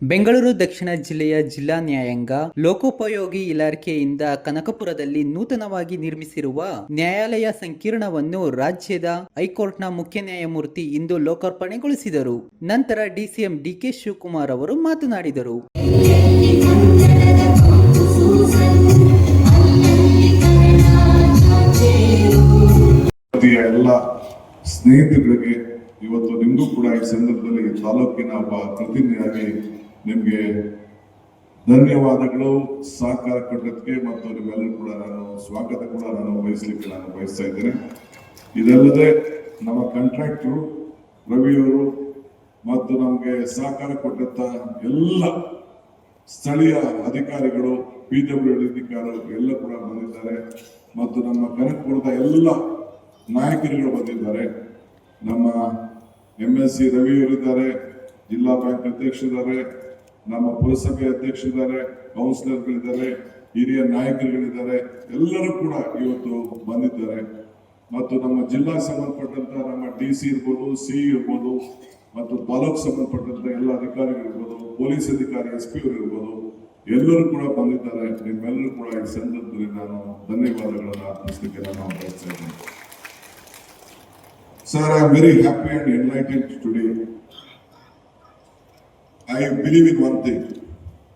ಬೆಂಗಳೂರು ದಕ್ಷಿಣ ಜಿಲ್ಲೆಯ ಜಿಲ್ಲಾ ನ್ಯಾಯಾಂಗ ಲೋಕೋಪಯೋಗಿ ಇಲಾಖೆಯಿಂದ ಕನಕಪುರದಲ್ಲಿ ನೂತನವಾಗಿ ನಿರ್ಮಿಸಿರುವ ನ್ಯಾಯಾಲಯ ಸಂಕೀರ್ಣವನ್ನು ರಾಜ್ಯದ ಹೈಕೋರ್ಟ್ನ ಮುಖ್ಯ ನ್ಯಾಯಮೂರ್ತಿ ಇಂದು ಲೋಕಾರ್ಪಣೆಗೊಳಿಸಿದರು. ನಂತರ ಡಿಸಿಎಂ ಡಿಕೆ ಶಿವಕುಮಾರ್ ಅವರು ಮಾತನಾಡಿದರು. ಎಲ್ಲ ಸ್ನೇಹಿತರಿಗೆ ಇವತ್ತು ನಿಮಗೂ ಕೂಡ ಈ ಸಂದರ್ಭದಲ್ಲಿ ತಾಲೂಕಿನ ಒಬ್ಬ ಪ್ರತಿನಿಧಿಯಾಗಿ ನಿಮಗೆ ಧನ್ಯವಾದಗಳು. ಸಹಕಾರ ಕೊಟ್ಟದಕ್ಕೆ ಮತ್ತು ನಿಮ್ಮೆಲ್ಲರೂ ಕೂಡ ನಾನು ಸ್ವಾಗತ ಕೂಡ ನಾನು ವಹಿಸ್ಲಿಕ್ಕೆ ನಾನು ಬಯಸ್ತಾ ಇದ್ದೇನೆ. ಇದಲ್ಲದೆ ನಮ್ಮ ಕಾಂಟ್ರಾಕ್ಟರು ರವಿಯವರು ಮತ್ತು ನಮಗೆ ಸಹಕಾರ ಕೊಟ್ಟಂತ ಎಲ್ಲ ಸ್ಥಳೀಯ ಅಧಿಕಾರಿಗಳು ಪಿ ಡಬ್ಲ್ಯೂ ಅಧಿಕಾರಿಗಳು ಎಲ್ಲ ಕೂಡ ಬಂದಿದ್ದಾರೆ. ಮತ್ತು ನಮ್ಮ ಕನಕಪುರದ ಎಲ್ಲ ನಾಯಕರುಗಳು ಬಂದಿದ್ದಾರೆ. ನಮ್ಮ ಎಂ ಎಸ್ ಸಿ ರವಿಯವರಿದ್ದಾರೆ ಜಿಲ್ಲಾ ಬ್ಯಾಂಕ್ ಅಧ್ಯಕ್ಷರಿದ್ದಾರೆ ನಮ್ಮ ಪುರಸಭೆ ಅಧ್ಯಕ್ಷರಿದ್ದಾರೆ, ಕೌನ್ಸಿಲರ್ಗಳಿದ್ದಾರೆ, ಹಿರಿಯ ನಾಯಕರುಗಳಿದ್ದಾರೆ, ಎಲ್ಲರೂ ಕೂಡ ಇವತ್ತು ಬಂದಿದ್ದಾರೆ. ಮತ್ತು ನಮ್ಮ ಜಿಲ್ಲಾ ಸಂಬಂಧಪಟ್ಟಂತ ನಮ್ಮ ಡಿ ಸಿ ಇರ್ಬೋದು ಸಿ ಇರ್ಬೋದು, ಮತ್ತು ತಾಲೂಕು ಸಂಬಂಧಪಟ್ಟಂತ ಎಲ್ಲ ಅಧಿಕಾರಿಗಳಿರ್ಬೋದು ಪೊಲೀಸ್ ಅಧಿಕಾರಿ, ಎಸ್ ಪಿ ಅವರು ಇರ್ಬೋದು, ಎಲ್ಲರೂ ಕೂಡ ಬಂದಿದ್ದಾರೆ. ನಿಮ್ಮೆಲ್ಲರೂ ಕೂಡ ಈ ಸಂದರ್ಭದಲ್ಲಿ ನಾನು ಧನ್ಯವಾದಗಳನ್ನು ಅರ್ಪಿಸಲಿಕ್ಕೆ ನಾನು ಬಯಸ್ತಾ sir I am very happy and enlightened today I believe in one thing.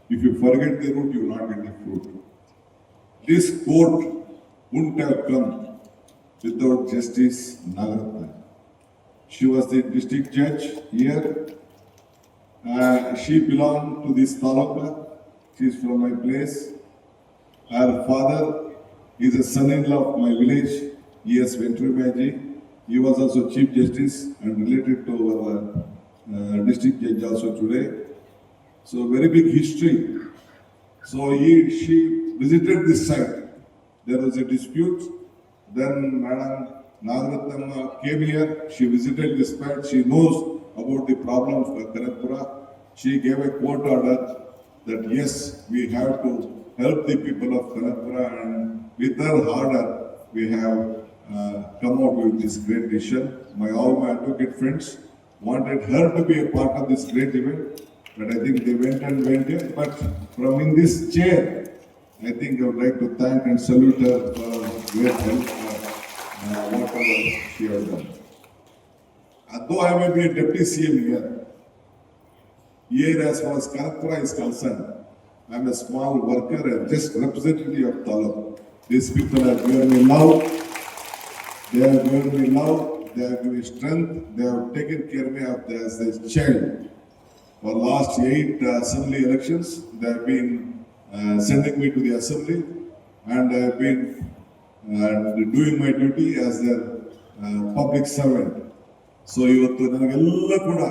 If you forget the root, you will not get the fruit. This court wouldn't have come without Justice Nagaratna. She was the district judge here. Uh, she belonged to this taluka. She is from my place. Her father is a son-in-law of my village, E.S. Venturamaji. He was also chief justice and related to our uh, district judge also today. So very big history. So he, she visited this site. There was a dispute. Then Madam Nagaratnamma came here. She visited this site. She knows about the problems of Kanakpura. She gave a court order that yes, we have to help the people of Kanakpura and with her order, we have uh, come out with this great decision. My all my advocate friends wanted her to be a part of this great event, but I think they went and went in. But from in this chair, I think I would like to thank and salute her for great help, uh, uh, whatever she has done. Uh, Though I may be a deputy CM here, here as far as Kanakpura is concerned, I am a small worker, and just representative of Taluk. These people have given me love, they have given me love, they have given me strength, they have taken care of me as a child. For last eight uh, assembly elections, they have been uh, sending me to the assembly and I have been uh, doing my duty as their uh, public servant. So ಇವತ್ತು ನನಗೆಲ್ಲ ಕೂಡ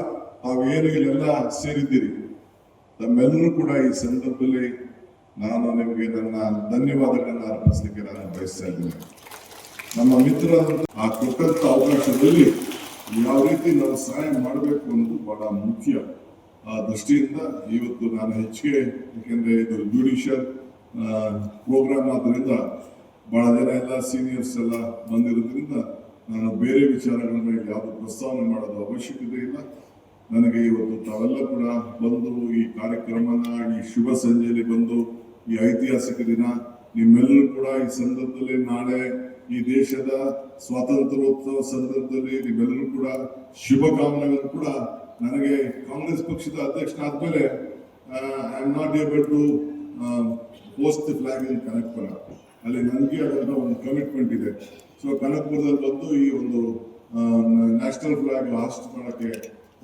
ತಾವೇನು ಇಲ್ಲೆಲ್ಲ ಸೇರಿದ್ದೀರಿ ತಮ್ಮೆಲ್ಲರೂ ಕೂಡ ಈ ಸಂದರ್ಭದಲ್ಲಿ ನಾನು ನಿಮಗೆ ನನ್ನ ಧನ್ಯವಾದಗಳನ್ನು ಅರ್ಪಿಸಲಿಕ್ಕೆ ನಾನು ಬಯಸ್ತಾ ನಮ್ಮ ಮಿತ್ರ ಆ ಕೊಟ್ಟಂತ ಅವಕಾಶದಲ್ಲಿ ಯಾವ ರೀತಿ ನಾವು ಸಹಾಯ ಮಾಡಬೇಕು ಅನ್ನೋದು ಬಹಳ ಮುಖ್ಯ ಆ ದೃಷ್ಟಿಯಿಂದ ಇವತ್ತು ನಾನು ಹೆಚ್ಚಿಗೆ, ಯಾಕೆಂದ್ರೆ ಇದು ಜುಡಿಷಿಯಲ್ ಪ್ರೋಗ್ರಾಮ್ ಆದ್ದರಿಂದ ಬಹಳ ಜನ ಎಲ್ಲ ಸೀನಿಯರ್ಸ್ ಎಲ್ಲ ಬಂದಿರೋದ್ರಿಂದ ನಾನು ಬೇರೆ ವಿಚಾರಗಳ ಮೇಲೆ ಯಾವುದು ಪ್ರಸ್ತಾವನೆ ಮಾಡೋದು ಅವಶ್ಯಕತೆ ಇಲ್ಲ. ನನಗೆ ಇವತ್ತು ತಾವೆಲ್ಲ ಕೂಡ ಬಂದು ಈ ಕಾರ್ಯಕ್ರಮನ, ಈ ಶುಭ ಸಂಜೆಯಲ್ಲಿ ಬಂದು ಈ ಐತಿಹಾಸಿಕ ದಿನ, ನಿಮ್ಮೆಲ್ಲರೂ ಕೂಡ ಈ ಸಂದರ್ಭದಲ್ಲಿ ನಾಳೆ ಈ ದೇಶದ ಸ್ವಾತಂತ್ರ್ಯೋತ್ಸವ ಸಂದರ್ಭದಲ್ಲಿ ನಿಮ್ಮೆಲ್ಲರೂ ಕೂಡ ಶುಭಕಾಮನೆಗಳನ್ನು ಕೂಡ ನನಗೆ ಕಾಂಗ್ರೆಸ್ ಪಕ್ಷದ ಅಧ್ಯಕ್ಷನಾದ್ಮೇಲೆ I am not able to post flag in Kanakapura ಅಲ್ಲಿ ನನಗೆ ಅದರ ಒಂದು ಕಮಿಟ್ಮೆಂಟ್ ಇದೆ. ಸೊ ಕನಕ್ಪುರದಲ್ಲಿ ಬಂದು ಈ ಒಂದು ನ್ಯಾಷನಲ್ ಫ್ಲಾಗ್ ಹಾಸ್ಟ್ ಮಾಡೋಕ್ಕೆ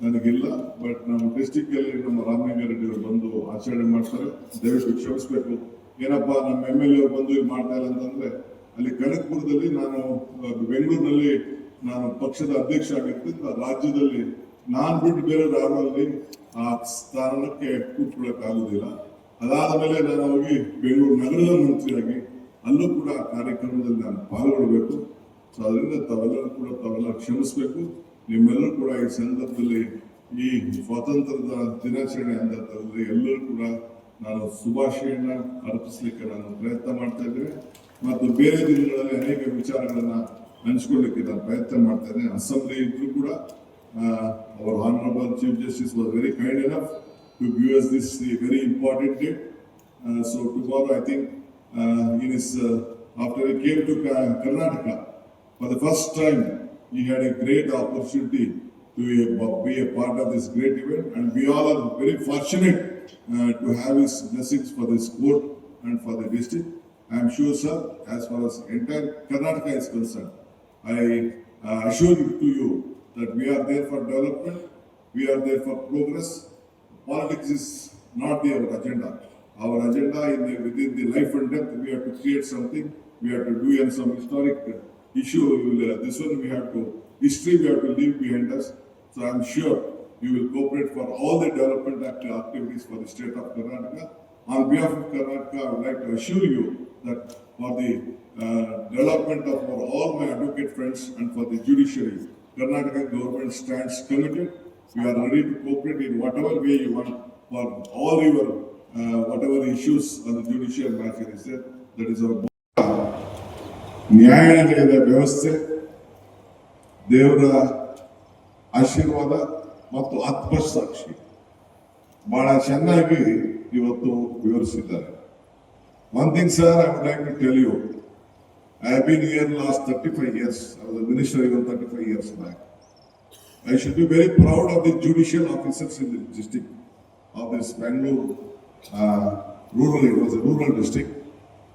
ನನಗಿಲ್ಲ. ಬಟ್ ನಮ್ಮ ಡಿಸ್ಟಿಕ್ಕಲ್ಲಿ ನಮ್ಮ ರಾಮಲಿಂಗಾರೆಡ್ಡಿ ಅವರು ಬಂದು ಆಚರಣೆ ಮಾಡ್ತಾರೆ. ದಯವಿಟ್ಟು ಕ್ಷಮಿಸ್ಬೇಕು. ಏನಪ್ಪ, ನಮ್ಮ ಎಂ ಎಲ್ ಎ ಬಂದು ಇಲ್ಲಿ ಮಾಡ್ತಾ ಇಲ್ಲ ಅಂತಂದ್ರೆ, ಅಲ್ಲಿ ಕನಕ್ಪುರದಲ್ಲಿ ನಾನು ಬೆಂಗಳೂರಿನಲ್ಲಿ ನಾನು ಪಕ್ಷದ ಅಧ್ಯಕ್ಷ ಆಗಿರ್ತಿದ್ದ ರಾಜ್ಯದಲ್ಲಿ ನಾನ್ ಬಿಟ್ಟು ಬೇರೆ ಯಾರಲ್ಲಿ ಆ ಸ್ಥಾನಕ್ಕೆ ಕೂತ್ಕೊಳ್ಳಕ್ ಆಗುದಿಲ್ಲ ಅದಾದ ಮೇಲೆ ನಾನು ಹೋಗಿ ಬೆಂಗಳೂರು ನಗರದ ಮಂತ್ರಿಯಾಗಿ ಅಲ್ಲೂ ಕೂಡ ಕಾರ್ಯಕ್ರಮದಲ್ಲಿ ನಾನು ಪಾಲ್ಗೊಳ್ಬೇಕು. ಸೊ ಅದರಿಂದ ತಾವೆಲ್ಲರೂ ಕೂಡ ತಾವೆಲ್ಲ ಕ್ಷಮಿಸಬೇಕು. ನಿಮ್ಮೆಲ್ಲರೂ ಕೂಡ ಈ ಸಂದರ್ಭದಲ್ಲಿ ಈ ಸ್ವಾತಂತ್ರ್ಯದ ದಿನಾಚರಣೆ ಸಂದರ್ಭದಲ್ಲಿ ಎಲ್ಲರೂ ಕೂಡ ನಾನು ಶುಭಾಶಯನ್ನ ಅರ್ಪಿಸಲಿಕ್ಕೆ ನಾನು ಪ್ರಯತ್ನ ಮಾಡ್ತಾ ಇದ್ದೇನೆ. ಮತ್ತು ಬೇರೆ ದಿನಗಳಲ್ಲಿ ಅನೇಕ ವಿಚಾರಗಳನ್ನ ಹಂಚ್ಕೊಳ್ಳಿಕ್ಕೆ ನಾನು ಪ್ರಯತ್ನ ಮಾಡ್ತಾ ಇದ್ದೇನೆ. ಅಸೆಂಬ್ಲಿ ಇದ್ರು ಕೂಡ Uh, our Honorable Chief Justice was very kind enough to give us this uh, very important date. Uh, so tomorrow, I think, in his, after he came to Karnataka, for the first time, he had a great opportunity to be a part of this great event. And we all are very fortunate uh, to have his blessings for this court and for the district. I am sure, sir, as far as entire Karnataka is concerned, I uh, assure to you that we are there for development, we are there for progress. Politics is not the, our agenda. Our agenda in the, within the life and death, we have to create something, we have to do and some historic issue. Will, uh, this one we have to, history we have to leave behind us. So I'm sure you will cooperate for all the development act- activities for the state of Karnataka. On behalf of Karnataka, I would like to assure you that for the uh, development of all my advocate friends and for the judiciary, Karnataka government stands committed. We are ready to cooperate in whatever way you want for all your, uh, whatever issues on the judicial matter is there. That is our. ನ್ಯಾಯಾಲಯದ ವ್ಯವಸ್ಥೆ ದೇವರ ಆಶೀರ್ವಾದ ಮತ್ತು ಆತ್ಮಸಾಕ್ಷಿ ಬಹಳ ಚೆನ್ನಾಗಿ ಇವತ್ತು ವಿವರಿಸಿದ್ದಾರೆ one thing sir I would like to tell you I have been here last 35 years. I was a minister even 35 years back. I should be very proud of the judicial officers in the district of this Bangalore uh, rural. It was a rural district.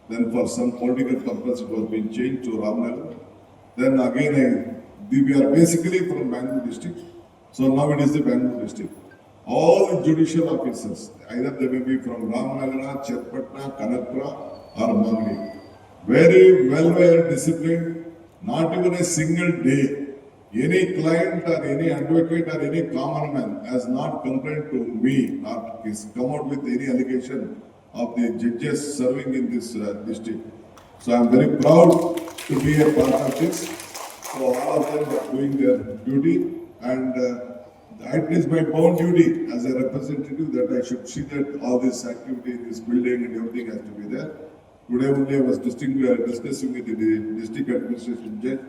Then for some political purpose, it was being changed to Ramnagar. Then again, I, we are basically from Bangalore district. So now it is the Bangalore district. All the judicial officers, either they may be from Ramnagar, Chetpatna, Kanakra or Mangal. Very well, well disciplined, not even a single day. Any client or any advocate or any common man has not complained to me or has come out with any allegation of the judges serving in this uh, district. So I am very proud to be a part of this. So all of them are doing their duty and uh, it is my bound duty as a representative that I should see that all this activity, this building and everything has to be there. Today only I was discussing with the district administration judge,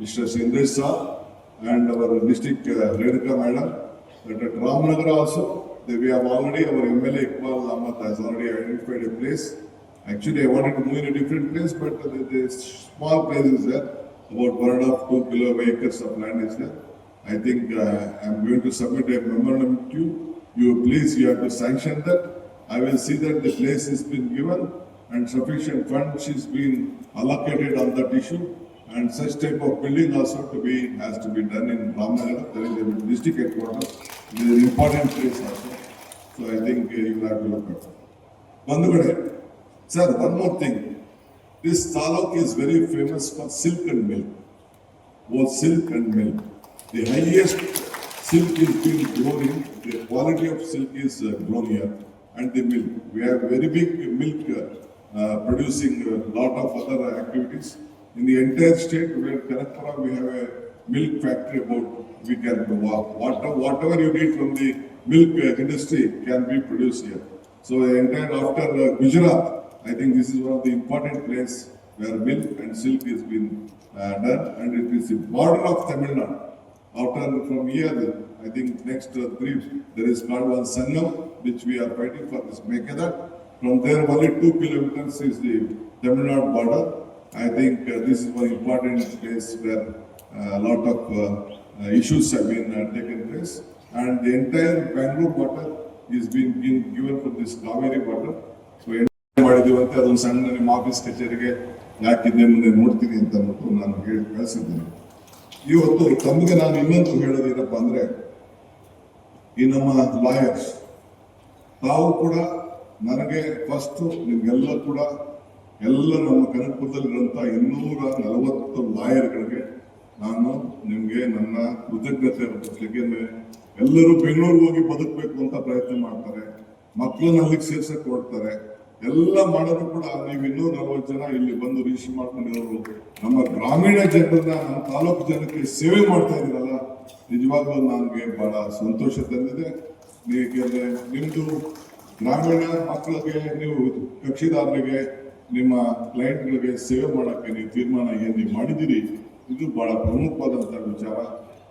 Mr. Sindresh Sir, and our district uh, Renuka madam, that at Ramnagar also, they- we have already, our MLA Iqbal Ahmad has already identified a place. Actually, I wanted to move in a different place, but the, the small place is there, about one and a half, two kilo acres of land is there. I think uh, I'm going to submit a memorandum to you. You please, you have to sanction that. I will see that the place has been given and sufficient funds is being allocated on that issue. And such type of building also to be, has to be done in Ramnagar, there is a district headquarters. It is an important place also. So I think uh, you will have to look at it. Bandugade, sir, one more thing. This taluk is very famous for silk and milk. Both silk and milk. The highest silk is being grown in, the quality of silk is uh, grown here. And the milk, we have very big milk uh, producing a lot of other activities. In the entire state, where Kanakpura, we have a milk factory about, we can, wa- whatever, whatever you need from the milk uh, industry can be produced here. So entire after uh, Gujarat, I think this is one of the important place where milk and silk is been uh, done and it is the border of Tamil Nadu. After from here, I think next uh, three, there is called one Sangam, which we are fighting for this Mekada. From there, only two kilometers is the Tamil Nadu border. I think uh, this is one important place where uh, a lot of uh, uh, issues have been uh, taken place. And the entire Bangalore water is being, given from this Kaveri water. So ಮಾಡಿದೀವಂತೆ ಅದೊಂದು ಸಣ್ಣ ನಿಮ್ಮ office ಕಚೇರಿಗೆ ಯಾಕೆ ಹಿಂದೆ ಮುಂದೆ ನೋಡ್ತೀನಿ ಅಂತ ಅಂದ್ಬಿಟ್ಟು ನಾನು ಹೇಳಿ ಕಳಿಸಿದ್ದೇನೆ ಇವತ್ತು ತಮಗೆ ನಾನು ಇನ್ನೊಂದು ಹೇಳೋದೇನಪ್ಪ ಅಂದ್ರೆ ಈ ನಮ್ಮ ಲಾಯರ್ಸ್ ತಾವು ಕೂಡ ನನಗೆ ಫಸ್ಟ್ ನಿಮ್ಗೆಲ್ಲ ಕೂಡ ಎಲ್ಲ ನಮ್ಮ ಕನಕಪುರದಲ್ಲಿರುವಂತ ಇನ್ನೂರ ನಲವತ್ತು ಲಾಯರ್ಗಳಿಗೆ ನಾನು ನಿಮ್ಗೆ ನನ್ನ ಕೃತಜ್ಞತೆ ಅರ್ಪಿಸ್ಲಿಕ್ಕೆ ಎಲ್ಲರೂ ಬೆಂಗಳೂರಿಗೆ ಹೋಗಿ ಬದುಕಬೇಕು ಅಂತ ಪ್ರಯತ್ನ ಮಾಡ್ತಾರೆ. ಮಕ್ಕಳನ್ನ ಅಲ್ಲಿಗೆ ಸೇರ್ಸಕ್ ಕೊಡ್ತಾರೆ ಎಲ್ಲ ಮಾಡೋದು ಕೂಡ ನೀವು ಇನ್ನೂರ ನಲವತ್ತು ಜನ ಇಲ್ಲಿ ಬಂದು ರೀಚ್ ಮಾಡ್ಕೊಂಡಿರೋರು ನಮ್ಮ ಗ್ರಾಮೀಣ ಜನರನ್ನ, ನಮ್ಮ ತಾಲೂಕು ಜನಕ್ಕೆ ಸೇವೆ ಮಾಡ್ತಾ ಇದ್ದೀರಲ್ಲ, ನಿಜವಾಗ್ಲೂ ನನಗೆ ಬಹಳ ಸಂತೋಷ ತಂದಿದೆ. ಏಕೆಂದ್ರೆ ನಿಮ್ದು ಗ್ರಾಮೀಣ ಮಕ್ಕಳಿಗೆ ನೀವು ಕಕ್ಷಿದಾರರಿಗೆ ನಿಮ್ಮ ಕ್ಲೈಂಟ್ಗಳಿಗೆ ಸೇವೆ ಮಾಡಕ್ಕೆ ನೀವು ತೀರ್ಮಾನ ಏನು ನೀವು ಮಾಡಿದ್ದೀರಿ, ಇದು ಬಹಳ ಪ್ರಮುಖವಾದಂಥ ವಿಚಾರ.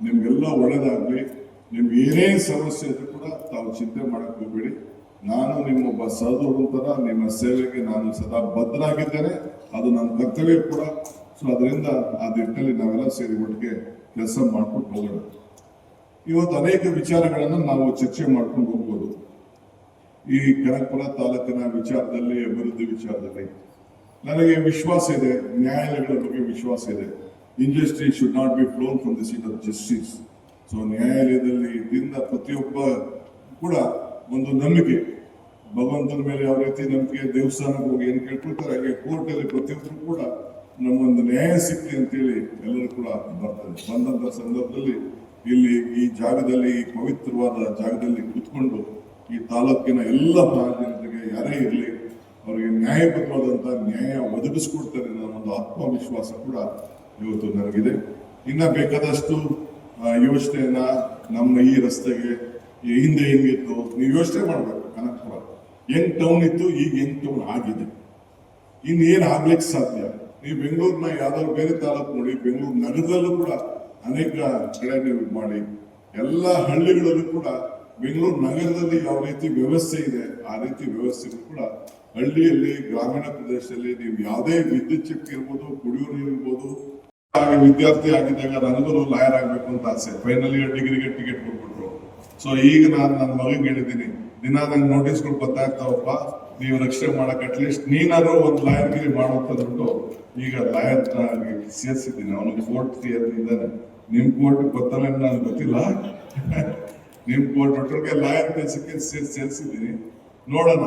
ನಿಮ್ಗೆಲ್ಲ ಒಳ್ಳೆಯದಾಗಲಿ ನಿಮ್ಗೆ ಏನೇ ಸಮಸ್ಯೆ ಇದ್ರೂ ಕೂಡ ತಾವು ಚಿಂತೆ ಮಾಡಕ್ ಹೋಗ್ಬೇಡಿ. ನಾನು ನಿಮ್ಮೊಬ್ಬ ಸಹೋದರ ನಿಮ್ಮ ಸೇವೆಗೆ ನಾನು ಸದಾ ಬದ್ಧನಾಗಿದ್ದೇನೆ. ಅದು ನನ್ನ ಕರ್ತವ್ಯ ಕೂಡ. ಸೊ ಅದರಿಂದ ಆ ನಿಟ್ಟಿನಲ್ಲಿ ನಾವೆಲ್ಲ ಸೇರಿ ಒಟ್ಟಿಗೆ ಕೆಲಸ ಮಾಡ್ಕೊಂಡು ಹೋಗೋಣ. ಇವತ್ತು ಅನೇಕ ವಿಚಾರಗಳನ್ನು ನಾವು ಚರ್ಚೆ ಮಾಡ್ಕೊಂಡು ಹೋಗ್ಬೋದು. ಈ ಕನಕಪುರ ತಾಲೂಕಿನ ವಿಚಾರದಲ್ಲಿ, ಅಭಿವೃದ್ಧಿ ವಿಚಾರದಲ್ಲಿ ನನಗೆ ವಿಶ್ವಾಸ ಇದೆ, ನ್ಯಾಯಾಲಯಗಳ ಬಗ್ಗೆ ವಿಶ್ವಾಸ ಇದೆ. Industry should not be flown from the seat of justice so ನ್ಯಾಯಾಲಯದಲ್ಲಿ ದಿನ ಪ್ರತಿಯೊಬ್ಬ ಕೂಡ ಒಂದು ನಂಬಿಕೆ. ಭಗವಂತನ ಮೇಲೆ ಯಾವ ರೀತಿ ನಂಬಿಕೆ, ದೇವಸ್ಥಾನಕ್ಕೆ ಹೋಗಿ ಏನು ಕೇಳ್ಕೊಳ್ತಾರೆ, ಹಾಗೆ ಕೋರ್ಟಲ್ಲಿ ಪ್ರತಿಯೊಬ್ಬರು ಕೂಡ ನಮ್ಮೊಂದು ನ್ಯಾಯ ಸಿಕ್ಲಿ ಅಂತೇಳಿ ಎಲ್ಲರೂ ಕೂಡ ಬರ್ತಾರೆ. ಬಂದಂತ ಸಂದರ್ಭದಲ್ಲಿ ಇಲ್ಲಿ ಈ ಜಾಗದಲ್ಲಿ, ಈ ಪವಿತ್ರವಾದ ಜಾಗದಲ್ಲಿ ಕುತ್ಕೊಂಡು ಈ ತಾಲೂಕಿನ ಎಲ್ಲ ಜನತೆಗೆ ಯಾರೇ ಇರಲಿ, ಅವರಿಗೆ ನ್ಯಾಯಬದ್ಧವಾದಂಥ ನ್ಯಾಯ ಒದಗಿಸ್ಕೊಡ್ತಾರೆ ಅನ್ನೋ ಒಂದು ಆತ್ಮವಿಶ್ವಾಸ ಕೂಡ ಇವತ್ತು ನನಗಿದೆ. ಇನ್ನ ಬೇಕಾದಷ್ಟು ಯೋಚನೆಯನ್ನ ನಮ್ಮ ಈ ರಸ್ತೆಗೆ ಹಿಂದೆ ಹೆಂಗಿತ್ತು ನೀವು ಯೋಚನೆ ಮಾಡಬೇಕು, ಕನಕಪುರ. ಹೆಂಗ್ ಟೌನ್ ಇತ್ತು, ಈಗ ಹೆಂಗ್ ಟೌನ್ ಆಗಿದೆ. ಇನ್ನೇನು ಆಗ್ಲಿಕ್ಕೆ ಸಾಧ್ಯ? ನೀವು ಬೆಂಗಳೂರಿನ ಯಾವ್ದಾದ್ರು ಬೇರೆ ತಾಲೂಕು ನೋಡಿ, ಬೆಂಗಳೂರು ನಗರದಲ್ಲೂ ಕೂಡ ಅನೇಕ ಕಡೆ ನೀವು ಮಾಡಿ, ಎಲ್ಲ ಹಳ್ಳಿಗಳಲ್ಲೂ ಕೂಡ ಬೆಂಗಳೂರು ನಗರದಲ್ಲಿ ಯಾವ ರೀತಿ ವ್ಯವಸ್ಥೆ ಇದೆ, ಆ ರೀತಿ ವ್ಯವಸ್ಥೆ ಕೂಡ ಹಳ್ಳಿಯಲ್ಲಿ, ಗ್ರಾಮೀಣ ಪ್ರದೇಶದಲ್ಲಿ ನೀವು ಯಾವುದೇ ವಿದ್ಯುತ್ ಶಕ್ತಿ ಇರ್ಬೋದು, ಕುಡಿಯುವ ನೀರು ಇರ್ಬೋದು ಹಾಗೆ ವಿದ್ಯಾರ್ಥಿ ಆಗಿದ್ದಾಗ ನನಗೂ ಲಾಯರ್ ಆಗಬೇಕು ಅಂತ ಆಸೆ. ಫೈನಲ್ ಇಯರ್ ಡಿಗ್ರಿಗೆ ಟಿಕೆಟ್ ಕೊಟ್ಬಿಟ್ರು. ಸೊ ಈಗ ನಾನು ನನ್ನ ಮಗನಿಗೆ ಹೇಳಿದ್ದೀನಿ ದಿನ ನಂಗೆ ನೋಟಿಸ್ಗಳು ಬರ್ತಾ ಇರ್ತಾವಪ್ಪ ನೀವು ರಕ್ಷಣೆ ಮಾಡಕ್ಕೆ ಅಟ್ಲೀಸ್ಟ್ ನೀನಾದ್ರೂ ಒಂದು ಲಾಯರ್ ಗಿರಿ ಮಾಡುವಂತಂದ್ಬಿಟ್ಟು ಈಗ ಲಾಯರ್ ಸೇರಿಸಿದ್ದೀನಿ ಅವನಿಗೆ ಫೋರ್ಟ್ ಇಯರ್ ಇದ್ದಾನೆ. ನಿಮ್ಮ ಕೋರ್ಟ್ ಗೊತ್ತಲ್ಲ ನನಗೆ ಗೊತ್ತಿಲ್ಲ. ನೀವು ಟೋಟಲ್ಗೆ ಲಾಯರ್ ಸಿಕ್ಕಿ ಸೇರಿ ಸೇರಿಸಿದ್ದೀನಿ ನೋಡೋಣ.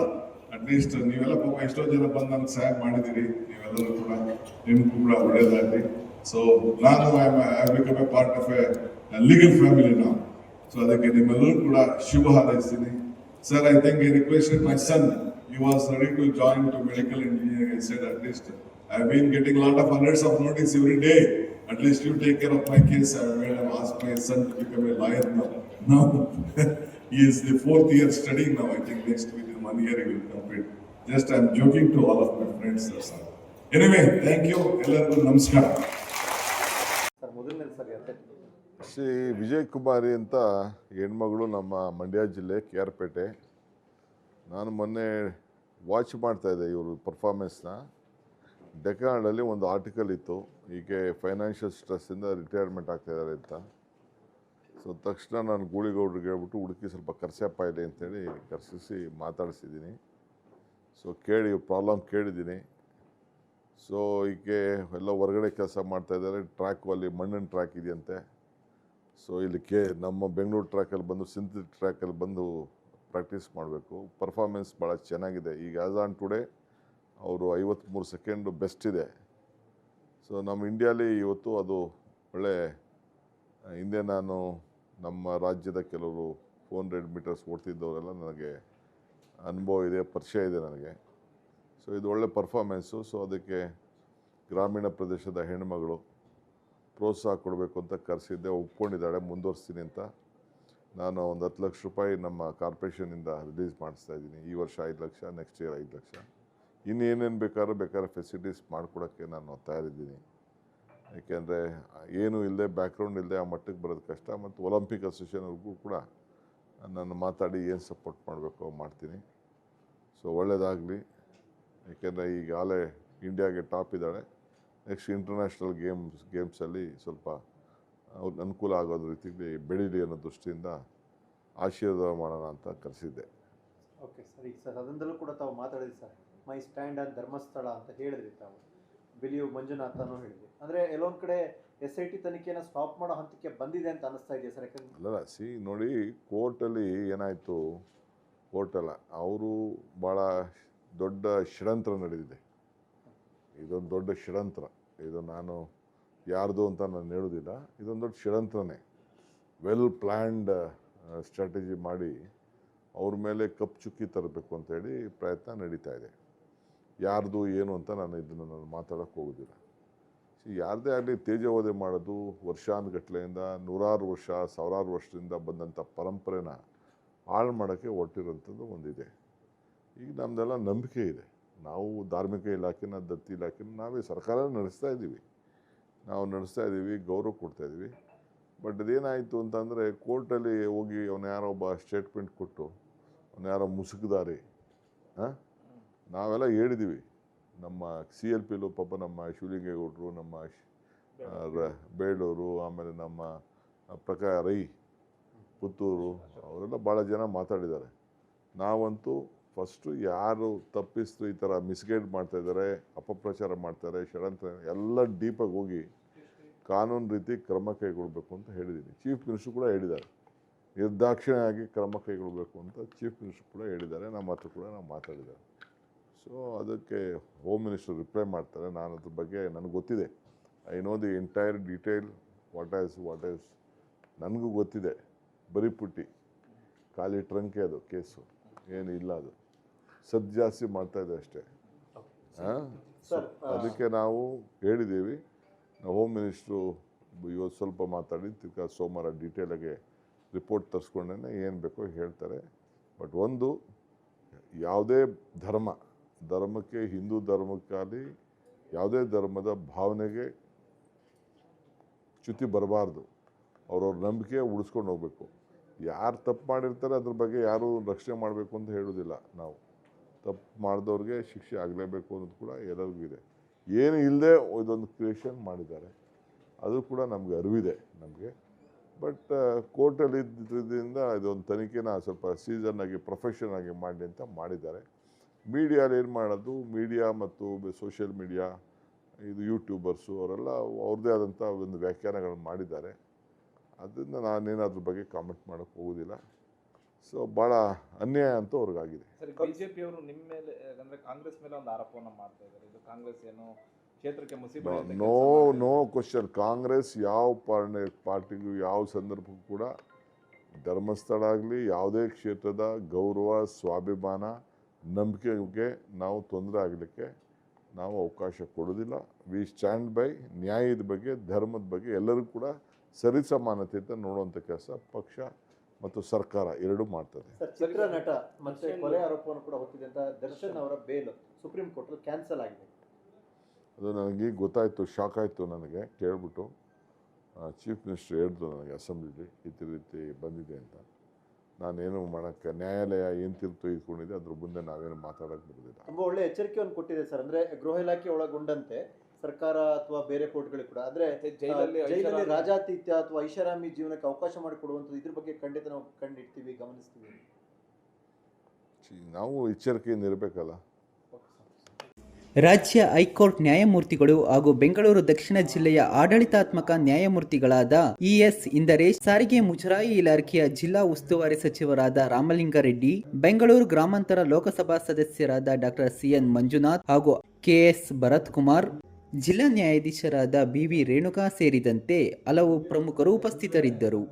ಅಟ್ಲೀಸ್ಟ್ ನೀವೆಲ್ಲ ಪಾಪ ಎಷ್ಟೋ ಜನ ಬಂದು ನನಗೆ ಸಹಾಯ ಮಾಡಿದ್ದೀರಿ. ನೀವೆಲ್ಲರೂ ಕೂಡ ನಿಮ್ಮ ಕೂಡ ಒಳ್ಳೆಯದಾಗಲಿ ಸೊ ನಾನು I am I become a part of a legal family ನಾವು ಸೊ ಅದಕ್ಕೆ ನಿಮ್ಮೆಲ್ಲರೂ ಕೂಡ ಶುಭ ಹಾರೈಸ್ತೀನಿ. Sir I think I request my son you was ready to join to medical engineering I side at least I been getting lot of hundreds of notice every day at least you take care of my case ask my son to become a lawyer ನಾವು the fourth year studying now. I think next within one year he will complete. Just I'm joking to all of my friends. That's all. Anyway, thank you. ಎಲ್ಲರಿಗೂ ನಮಸ್ಕಾರ sir sir Shri Vijay Kumari ಅಂತ ಹೆಣ್ಮಗಳು ನಮ್ಮ ಮಂಡ್ಯ ಜಿಲ್ಲೆ K R ಪೇಟೆ ನಾನು ಮೊನ್ನೆ watch ಮಾಡ್ತಾಯಿದ್ದೆ ಇವರು ಪರ್ಫಾರ್ಮೆನ್ಸ್ನ ಡೆಕಾರ್ಡಲ್ಲಿ ಒಂದು ಆರ್ಟಿಕಲ್ ಇತ್ತು ಹೀಗೆ ಫೈನಾನ್ಷಿಯಲ್ ಸ್ಟ್ರೆಸ್ಸಿಂದ ರಿಟೈರ್ಮೆಂಟ್ ಆಗ್ತಾಯಿದ್ದಾರೆ ಅಂತ ಸೊ ತಕ್ಷಣ ನಾನು ಗೂಳಿಗೌಡ್ರಿಗೆ ಹೇಳ್ಬಿಟ್ಟು ಹುಡುಕಿ ಸ್ವಲ್ಪ ಕರ್ಸಪ್ಪ ಇದೆ ಅಂತೇಳಿ ಕರ್ಸಿಸಿ ಮಾತಾಡಿಸಿದ್ದೀನಿ. ಸೊ ಕೇಳಿ ಪ್ರಾಬ್ಲಮ್ ಕೇಳಿದ್ದೀನಿ. ಸೊ ಈಕೆ ಎಲ್ಲ ಹೊರಗಡೆ ಕೆಲಸ ಮಾಡ್ತಾ ಇದ್ದಾರೆ. ಟ್ರ್ಯಾಕು ಅಲ್ಲಿ ಮಣ್ಣಿನ ಟ್ರ್ಯಾಕ್ ಇದೆಯಂತೆ. ಸೊ ಇಲ್ಲಿ ಕೆ ನಮ್ಮ ಬೆಂಗಳೂರು ಟ್ರ್ಯಾಕಲ್ಲಿ ಬಂದು ಸಿಂಥೆಟಿಕ್ ಟ್ರ್ಯಾಕಲ್ಲಿ ಬಂದು ಪ್ರಾಕ್ಟೀಸ್ ಮಾಡಬೇಕು. ಪರ್ಫಾರ್ಮೆನ್ಸ್ ಭಾಳ ಚೆನ್ನಾಗಿದೆ. ಈಗ ಆ್ಯಸ್ ಆನ್ ಟುಡೇ ಅವರು ಐವತ್ತ್ಮೂರು ಸೆಕೆಂಡು ಬೆಸ್ಟ್ ಇದೆ. ಸೊ ನಮ್ಮ ಇಂಡಿಯಾಲಿ ಇವತ್ತು ಅದು ಒಳ್ಳೆ ಹಿಂದೆ ನಾನು ನಮ್ಮ ರಾಜ್ಯದ ಕೆಲವರು ಫೋರ್ ಹಂಡ್ರೆಡ್ ಮೀಟರ್ಸ್ ಓಡ್ತಿದ್ದವರೆಲ್ಲ ನನಗೆ ಅನುಭವ ಇದೆ, ಪರಿಚಯ ಇದೆ ನನಗೆ. ಸೊ ಇದು ಒಳ್ಳೆ ಪರ್ಫಾರ್ಮೆನ್ಸು ಸೊ ಅದಕ್ಕೆ ಗ್ರಾಮೀಣ ಪ್ರದೇಶದ ಹೆಣ್ಮಗಳು ಪ್ರೋತ್ಸಾಹ ಕೊಡಬೇಕು ಅಂತ ಕರೆಸಿದ್ದೆ, ಒಪ್ಕೊಂಡಿದ್ದಾಳೆ, ಮುಂದುವರಿಸ್ತೀನಿ ಅಂತ. ನಾನು ಒಂದು ಹತ್ತು ಲಕ್ಷ ರೂಪಾಯಿ ನಮ್ಮ ಕಾರ್ಪೊರೇಷನಿಂದ ರಿಲೀಸ್ ಮಾಡಿಸ್ತಾ ಇದ್ದೀನಿ. ಈ ವರ್ಷ ಐದು ಲಕ್ಷ ನೆಕ್ಸ್ಟ್ ಇಯರ್ ಐದು ಲಕ್ಷ. ಇನ್ನೇನೇನು ಬೇಕಾದ್ರೂ ಬೇಕಾದ್ರೆ ಫೆಸಿಲಿಟೀಸ್ ಮಾಡಿಕೊಡೋಕ್ಕೆ ನಾನು ತಯಾರಿದ್ದೀನಿ. ಏಕೆಂದರೆ ಏನು ಇಲ್ಲದೆ ಬ್ಯಾಕ್ಗ್ರೌಂಡ್ ಇಲ್ಲದೆ ಆ ಮಟ್ಟಕ್ಕೆ ಬರೋದು ಕಷ್ಟ. ಮತ್ತು ಒಲಿಂಪಿಕ್ ಅಸೋಸಿಯೇಷನ್ವರೆಗೂ ಕೂಡ ನಾನು ಮಾತಾಡಿ ಏನು ಸಪೋರ್ಟ್ ಮಾಡಬೇಕು ಮಾಡ್ತೀನಿ. ಸೊ ಒಳ್ಳೆಯದಾಗಲಿ ಏಕೆಂದರೆ ಆಲೇ ಇಂಡಿಯಾಗೆ ಟಾಪ್ ಇದ್ದಾಳೆ. ನೆಕ್ಸ್ಟ್ ಇಂಟರ್ನ್ಯಾಷನಲ್ ಗೇಮ್ಸ್ ಗೇಮ್ಸಲ್ಲಿ ಸ್ವಲ್ಪ ಅವ್ರಿಗೆ ಅನುಕೂಲ ಆಗೋದು ರೀತಿಯಲ್ಲಿ ಬೆಳೀಲಿ ಅನ್ನೋ ದೃಷ್ಟಿಯಿಂದ ಆಶೀರ್ವಾದ ಮಾಡೋಣ ಅಂತ ಕರೆಸಿದ್ದೆ. Okay sir. ಈಗ ಸರ್, ಅದರಿಂದಲೂ ಕೂಡ ತಾವು ಮಾತಾಡಿದ್ರಿ, sir. My stand and Dharmasthala ಅಂತ ಹೇಳಿದ್ರಿ ತಾವು. ಬಿಲಿಯು ಮಂಜುನಾಥನೂ ಹೇಳಿದ್ರಿ. ಅಂದರೆ ಎಲ್ಲೊಂದು ಕಡೆ ಎಸ್ ಐ ಟಿ ತನಿಖೆನ ಸ್ಟಾಪ್ ಮಾಡೋ ಹಂತಕ್ಕೆ ಬಂದಿದೆ ಅಂತ ಅನಿಸ್ತಾ ಇದೆಯಾ ಸರ್? ಸಿ ನೋಡಿ, ಕೋರ್ಟಲ್ಲಿ ಏನಾಯಿತು? ಕೋರ್ಟಲ್ಲ, ಅವರು ಭಾಳ ದೊಡ್ಡ ಷಡ್ಯಂತ್ರ ನಡೆದಿದೆ. ಇದೊಂದು ದೊಡ್ಡ ಷಡ್ಯಂತ್ರ. ಇದು ನಾನು ಯಾರ್ದು ಅಂತ ನಾನು ಹೇಳೋದಿಲ್ಲ. ಇದೊಂದು ದೊಡ್ಡ ಷಡ್ಯಂತ್ರನೇ. ವೆಲ್ ಪ್ಲ್ಯಾಂಡ್ ಸ್ಟ್ರಾಟಜಿ ಮಾಡಿ ಅವ್ರ ಮೇಲೆ ಕಪ್ ಚುಕ್ಕಿ ತರಬೇಕು ಅಂತೇಳಿ ಪ್ರಯತ್ನ ನಡೀತಾ ಇದೆ. ಯಾರ್ದು ಏನು ಅಂತ ನಾನು ಇದನ್ನು ನಾನು ಮಾತಾಡೋಕ್ಕೆ ಹೋಗೋದಿಲ್ಲ. ಯಾರದೇ ಆಗಲಿ ತೇಜವಧೆ ಮಾಡೋದು ವರ್ಷಾನುಗಟ್ಲೆಯಿಂದ ನೂರಾರು ವರ್ಷ, ಸಾವಿರಾರು ವರ್ಷದಿಂದ ಬಂದಂಥ ಪರಂಪರೆನ ಹಾಳು ಮಾಡೋಕ್ಕೆ ಹೊರಟಿರೋಂಥದ್ದು ಒಂದಿದೆ. ಈಗ ನಮ್ಮದೆಲ್ಲ ನಂಬಿಕೆ ಇದೆ. ನಾವು ಧಾರ್ಮಿಕ ಇಲಾಖೆನ, ದತ್ತಿ ಇಲಾಖೆನ ನಾವೇ ಸರ್ಕಾರ ನಡೆಸ್ತಾ ಇದ್ದೀವಿ. ನಾವು ನಡೆಸ್ತಾ ಇದ್ದೀವಿ, ಗೌರವ ಕೊಡ್ತಾ ಇದ್ದೀವಿ. ಬಟ್ ಅದೇನಾಯಿತು ಅಂತಂದರೆ ಕೋರ್ಟಲ್ಲಿ ಹೋಗಿ ಅವನು ಯಾರೋ ಒಬ್ಬ ಸ್ಟೇಟ್ಮೆಂಟ್ ಕೊಟ್ಟು, ಅವನು ಯಾರೋ ಮುಸುಕುದಾರಿ ಹಾಂ ನಾವೆಲ್ಲ ಹೇಳಿದ್ದೀವಿ. ನಮ್ಮ ಸಿ ಎಲ್ ಪಿಲು ಪಾಪ ನಮ್ಮ ಶಿವಲಿಂಗೇಗೌಡರು ನಮ್ಮ ಬೇಳೂರು ಆಮೇಲೆ ನಮ್ಮ ಪ್ರಕಾ ರೈ ಪುತ್ತೂರು ಅವರೆಲ್ಲ ಭಾಳ ಜನ ಮಾತಾಡಿದ್ದಾರೆ. ನಾವಂತೂ ಫಸ್ಟು ಯಾರು ತಪ್ಪಿಸ್ತು ಈ ಥರ ಮಿಸ್ಗೈಡ್ ಮಾಡ್ತಾಯಿದ್ದಾರೆ ಅಪಪ್ರಚಾರ ಮಾಡ್ತಾರೆ ಷಡಂತ್ರ ಎಲ್ಲ ಡೀಪಾಗಿ ಹೋಗಿ ಕಾನೂನು ರೀತಿ ಕ್ರಮ ಕೈಗೊಳ್ಬೇಕು ಅಂತ ಹೇಳಿದ್ದೀನಿ. ಚೀಫ್ ಮಿನಿಸ್ಟರ್ ಕೂಡ ಹೇಳಿದ್ದಾರೆ. ನಿರ್ದಾಕ್ಷಿಣ್ಯವಾಗಿ ಕ್ರಮ ಕೈಗೊಳ್ಳಬೇಕು ಅಂತ ಚೀಫ್ ಮಿನಿಸ್ಟರ್ ಕೂಡ ಹೇಳಿದ್ದಾರೆ. ನಮ್ಮ ಹತ್ರ ಕೂಡ ನಾವು ಮಾತಾಡಿದ್ದಾರೆ. ಸೊ ಅದಕ್ಕೆ ಹೋಮ್ ಮಿನಿಸ್ಟರ್ ರಿಪ್ಲೈ ಮಾಡ್ತಾರೆ. ನಾನು ಅದ್ರ ಬಗ್ಗೆ ನನಗೆ ಗೊತ್ತಿದೆ. I know the entire detail what as what as ನನಗೂ ಗೊತ್ತಿದೆ. ಬರೀ ಪುಟ್ಟಿ. ಖಾಲಿ ಟ್ರಂಕೆ ಅದು ಕೇಸು. ಏನು ಇಲ್ಲ ಅದು. ಸದ್ ಜಾಸ್ತಿ ಮಾಡ್ತಾಯಿದೆ ಇದೆ ಅಷ್ಟೇ. ಹಾಂ? ಅದಕ್ಕೆ ನಾವು ಹೇಳಿದ್ದೀವಿ. ನಾವು ಹೋಮ್ ಮಿನಿಸ್ಟ್ರು ಇವತ್ತು ಸ್ವಲ್ಪ ಮಾತಾಡಿ ತಿರ್ಗಾ ಸೋಮವಾರ ಡೀಟೇಲಾಗಿ ರಿಪೋರ್ಟ್ ತರಿಸ್ಕೊಂಡೇ ಏನು ಬೇಕೋ ಹೇಳ್ತಾರೆ. ಬಟ್ ಒಂದು ಯಾವುದೇ ಧರ್ಮ ಧರ್ಮಕ್ಕೆ, ಹಿಂದೂ ಧರ್ಮಕ್ಕಾಗಲಿ ಯಾವುದೇ ಧರ್ಮದ ಭಾವನೆಗೆ ಚ್ಯುತಿ ಬರಬಾರ್ದು. ಅವ್ರವ್ರ ನಂಬಿಕೆ ಉಳಿಸ್ಕೊಂಡು ಹೋಗಬೇಕು. ಯಾರು ತಪ್ಪು ಮಾಡಿರ್ತಾರೆ, ಅದ್ರ ಬಗ್ಗೆ ಯಾರು ರಕ್ಷಣೆ ಮಾಡಬೇಕು ಅಂತ ಹೇಳೋದಿಲ್ಲ ನಾವು. ತಪ್ಪು ಮಾಡಿದವ್ರಿಗೆ ಶಿಕ್ಷೆ ಆಗಲೇಬೇಕು ಅನ್ನೋದು ಕೂಡ ಎಲ್ಲರಿಗೂ ಇದೆ. ಏನು ಇಲ್ಲದೆ ಇದೊಂದು ಕ್ರಿಯೇಷನ್ ಮಾಡಿದ್ದಾರೆ. ಅದು ಕೂಡ ನಮಗೆ ಅರಿವಿದೆ ನಮಗೆ. ಬಟ್ ಕೋರ್ಟಲ್ಲಿ ಇದ್ದಿದ್ದರಿಂದ ಇದೊಂದು ತನಿಖೆನ ಸ್ವಲ್ಪ ಸೀಸನ್ ಆಗಿ ಪ್ರೊಫೆಷನ್ ಆಗಿ ಮಾಡಿ ಅಂತ ಮಾಡಿದ್ದಾರೆ. ಮೀಡಿಯಾಲಿ ಏನು ಮಾಡೋದು? ಮೀಡಿಯಾ ಮತ್ತು ಸೋಷಿಯಲ್ ಮೀಡಿಯಾ ಇದು ಯೂಟ್ಯೂಬರ್ಸು ಅವರೆಲ್ಲ ಅವ್ರದ್ದೇ ಆದಂಥ ಒಂದು ವ್ಯಾಖ್ಯಾನಗಳನ್ನು ಮಾಡಿದ್ದಾರೆ. ಅದರಿಂದ ನಾನೇನು ಅದ್ರ ಬಗ್ಗೆ ಕಾಮೆಂಟ್ ಮಾಡೋಕ್ಕೆ ಹೋಗೋದಿಲ್ಲ. ಸೊ ಭಾಳ ಅನ್ಯಾಯ ಅಂತ ಅವ್ರಿಗಾಗಿದೆ. ನಿಮ್ಮ ಮೇಲೆ ಅಂದ್ರೆ ಕಾಂಗ್ರೆಸ್ ಮೇಲೆ ಒಂದು ಆರೋಪವನ್ನ ಮಾಡ್ತಾ ಇದ್ದಾರೆ. ಇದು ಕಾಂಗ್ರೆಸ್ ಏನು ಕ್ಷೇತ್ರಕ್ಕೆ ಮುಸಿಬೆ ನೋ ನೋ ಕ್ವಶನ್ ಕಾಂಗ್ರೆಸ್ ಯಾವ ಪಾರ್ಟಿ ಪಾರ್ಟಿಗೂ ಯಾವ ಸಂದರ್ಭಕ್ಕೂ ಕೂಡ ಧರ್ಮಸ್ಥಳ ಆಗಲಿ ಯಾವುದೇ ಕ್ಷೇತ್ರದ ಗೌರವ ಸ್ವಾಭಿಮಾನ ನಂಬಿಕೆಗೆ ನಾವು ತೊಂದರೆ ಆಗಲಿಕ್ಕೆ ನಾವು ಅವಕಾಶ ಕೊಡೋದಿಲ್ಲ ವಿ ಸ್ಟ್ಯಾಂಡ್ ಬೈ ನ್ಯಾಯದ ಬಗ್ಗೆ ಧರ್ಮದ ಬಗ್ಗೆ ಎಲ್ಲರೂ ಕೂಡ ಸರಿಸಮಾನತೆಯಿಂದ ನೋಡುವಂಥ ಕೆಲಸ ಪಕ್ಷ ಮತ್ತು ಸರ್ಕಾರ ಎರಡೂ ಮಾಡ್ತದೆ. ಚಿತ್ರನಟ ಚಿತ್ರ ಮತ್ತೆ ಕೊಲೆ ಆರೋಪವನ್ನು ಕೂಡ ಹೊತ್ತಿದೆ ಅಂತ ದರ್ಶನ್ ಅವರ ಬೇಲ್ ಸುಪ್ರೀಂ ಕೋರ್ಟ್ ಕ್ಯಾನ್ಸಲ್ ಆಗಿದೆ. ಅದು ನನಗೆ ಗೊತ್ತಾಯಿತು ಶಾಕ್ ಆಯಿತು ನನಗೆ ಕೇಳ್ಬಿಟ್ಟು ಚೀಫ್ ಮಿನಿಸ್ಟರ್ ಹೇಳಿದ್ರು ನನಗೆ ಅಸೆಂಬ್ಲಿಲಿ ಈ ರೀತಿ ಬಂದಿದೆ ಅಂತ. ನಾನೇನು ಮಾಡೋಕ್ಕೆ ನ್ಯಾಯಾಲಯ ಏನು ತೀರ್ಪು ತೆಗೆದುಕೊಂಡಿದೆ ಅದ್ರ ಮುಂದೆ ನಾವೇನು ಮಾತಾಡೋಕ್ಕೆ ಬರೋದಿಲ್ಲ. ತುಂಬ ಒಳ್ಳೆ ಎಚ್ಚರಿಕೆಯನ್ನು ಕೊಟ್ಟಿದೆ ಸರ್. ಅಂದ್ರೆ ಗೃಹ ಇಲಾಖೆ ಒಳಗೊಂಡಂತೆ ಸರ್ಕಾರ ಅಥವಾ ಬೇರೆ ಕೋರ್ಟ್ಗಳಿಗೆ ಕೂಡ. ಆದರೆ ಜೈಲಲ್ಲಿ ಜೈಲಲ್ಲಿ ರಾಜಾತಿಥ್ಯ ಅಥವಾ ಐಷಾರಾಮಿ ಜೀವನಕ್ಕೆ ಅವಕಾಶ ಮಾಡಿಕೊಡುವಂಥದ್ದು ಇದ್ರ ಬಗ್ಗೆ ಖಂಡಿತ ನಾವು ಕಂಡಿಡ್ತೀವಿ ಗಮನಿಸ್ತೀವಿ. ನಾವು ಎಚ್ಚರಿಕೆಯಿಂದ ಇರಬೇಕಲ್ಲ. ರಾಜ್ಯ ಹೈಕೋರ್ಟ್ ನ್ಯಾಯಮೂರ್ತಿಗಳು ಹಾಗೂ ಬೆಂಗಳೂರು ದಕ್ಷಿಣ ಜಿಲ್ಲೆಯ ಆಡಳಿತಾತ್ಮಕ ನ್ಯಾಯಮೂರ್ತಿಗಳಾದ ಇಎಸ್ ಇಂದರೇಶ್ ಸಾರಿಗೆ ಮುಜರಾಯಿ ಇಲಾಖೆಯ ಜಿಲ್ಲಾ ಉಸ್ತುವಾರಿ ಸಚಿವರಾದ ರಾಮಲಿಂಗಾರೆಡ್ಡಿ, ಬೆಂಗಳೂರು ಗ್ರಾಮಾಂತರ ಲೋಕಸಭಾ ಸದಸ್ಯರಾದ ಡಾಕ್ಟರ್ ಸಿಎನ್ ಮಂಜುನಾಥ್ ಹಾಗೂ ಕೆಎಸ್ ಭರತ್ ಕುಮಾರ್ ಜಿಲ್ಲಾ ನ್ಯಾಯಾಧೀಶರಾದ ಬಿವಿ ರೇಣುಕಾ ಸೇರಿದಂತೆ ಹಲವು ಪ್ರಮುಖರು ಉಪಸ್ಥಿತರಿದ್ದರು.